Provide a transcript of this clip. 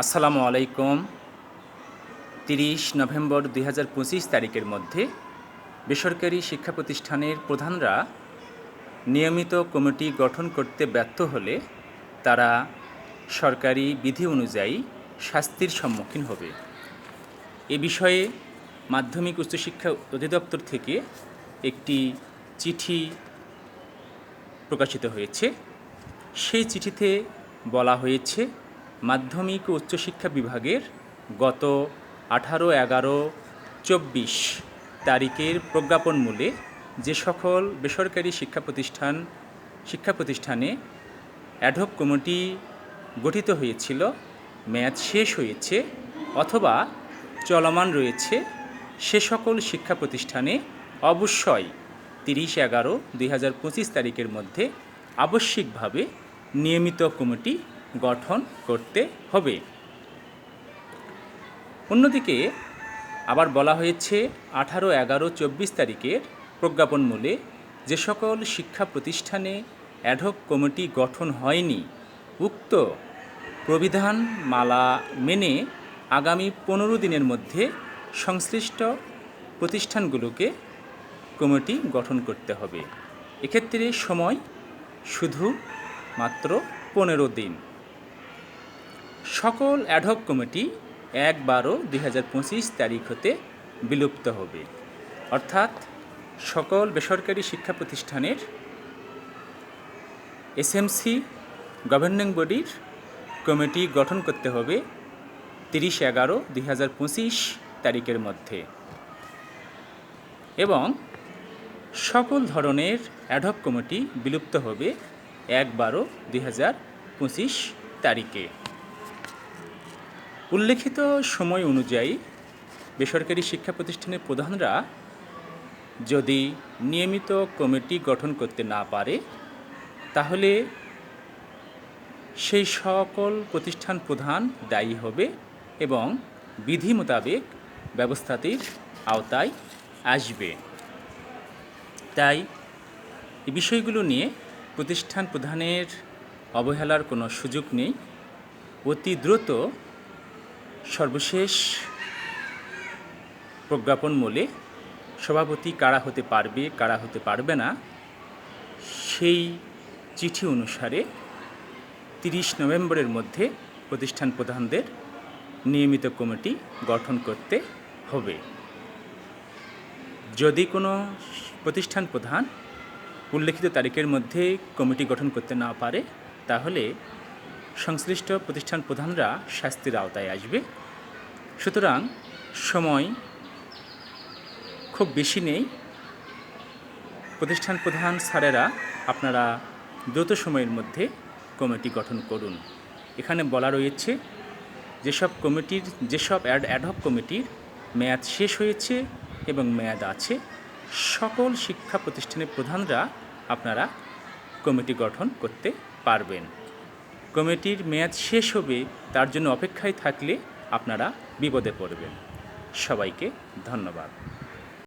আসসালামু আলাইকুম। তিরিশ নভেম্বর দুই হাজার পঁচিশ তারিখের মধ্যে বেসরকারি শিক্ষা প্রতিষ্ঠানের প্রধানরা নিয়মিত কমিটি গঠন করতে ব্যর্থ হলে তারা সরকারি বিধি অনুযায়ী শাস্তির সম্মুখীন হবে। এ বিষয়ে মাধ্যমিক উচ্চশিক্ষা অধিদপ্তর থেকে একটি চিঠি প্রকাশিত হয়েছে। সেই চিঠিতে বলা হয়েছে মাধ্যমিক ও উচ্চশিক্ষা বিভাগের গত আঠারো এগারো চব্বিশ তারিখের প্রজ্ঞাপন মূলে যে সকল বেসরকারি শিক্ষা প্রতিষ্ঠান, শিক্ষা প্রতিষ্ঠানে অ্যাডহক কমিটি গঠিত হয়েছিল, মেয়াদ শেষ হয়েছে অথবা চলমান রয়েছে, সে সকল শিক্ষা প্রতিষ্ঠানে অবশ্যই তিরিশ এগারো দুই তারিখের মধ্যে আবশ্যিকভাবে নিয়মিত কমিটি গঠন করতে হবে। অন্যদিকে আবার বলা হয়েছে, আঠারো এগারো চব্বিশ তারিখের প্রজ্ঞাপন মূলে যে সকল শিক্ষা প্রতিষ্ঠানে অ্যাডহক কমিটি গঠন হয়নি, উক্ত প্রবিধান মালা মেনে আগামী পনেরো দিনের মধ্যে সংশ্লিষ্ট প্রতিষ্ঠানগুলোকে কমিটি গঠন করতে হবে। এক্ষেত্রে সময় শুধু মাত্র পনেরো দিন। সকল অ্যাডহক কমিটি এক বারো দুই হাজার পঁচিশ তারিখ হতে বিলুপ্ত হবে। অর্থাৎ সকল বেসরকারি শিক্ষা প্রতিষ্ঠানের এসএমসি গভর্নিং বডির কমিটি গঠন করতে হবে তিরিশ এগারো দুই হাজার পঁচিশ তারিখের মধ্যে। এবং সকল ধরনের অ্যাডহক কমিটি বিলুপ্ত হবে এক বারো দুই হাজার পঁচিশ তারিখে। উল্লেখিত সময় অনুযায়ী বেসরকারি শিক্ষা প্রতিষ্ঠানের প্রধানরা যদি নিয়মিত কমিটি গঠন করতে না পারে, তাহলে সেই সকল প্রতিষ্ঠান প্রধান দায়ী হবে এবং বিধি মোতাবেক ব্যবস্থাটির আওতায় আসবে। তাই এই বিষয়গুলো নিয়ে প্রতিষ্ঠান প্রধানের অবহেলার কোনো সুযোগ নেই। অতি দ্রুত সর্বশেষ প্রজ্ঞাপন মূলে সভাপতি কারা হতে পারবে, কারা হতে পারবে না, সেই চিঠি অনুসারে তিরিশ নভেম্বরের মধ্যে প্রতিষ্ঠান প্রধানদের নিয়মিত কমিটি গঠন করতে হবে। যদি কোনো প্রতিষ্ঠান প্রধান উল্লেখিত তারিখের মধ্যে কমিটি গঠন করতে না পারে, তাহলে সংশ্লিষ্ট প্রতিষ্ঠান প্রধানরা শাস্তির আওতায় আসবে। সুতরাং সময় খুব বেশি নেই। প্রতিষ্ঠান প্রধান স্যারেরা আপনারা দ্রুত সময়ের মধ্যে কমিটি গঠন করুন। এখানে বলা রয়েছে, যেসব কমিটির, যেসব অ্যাড অ্যাডহক কমিটির মেয়াদ শেষ হয়েছে এবং মেয়াদ আছে, সকল শিক্ষা প্রতিষ্ঠানের প্রধানরা আপনারা কমিটি গঠন করতে পারবেন। কমিটির মেয়াদ শেষ হবে তার জন্য অপেক্ষায় থাকলে আপনারা বিপদে পড়বেন। সবাইকে ধন্যবাদ।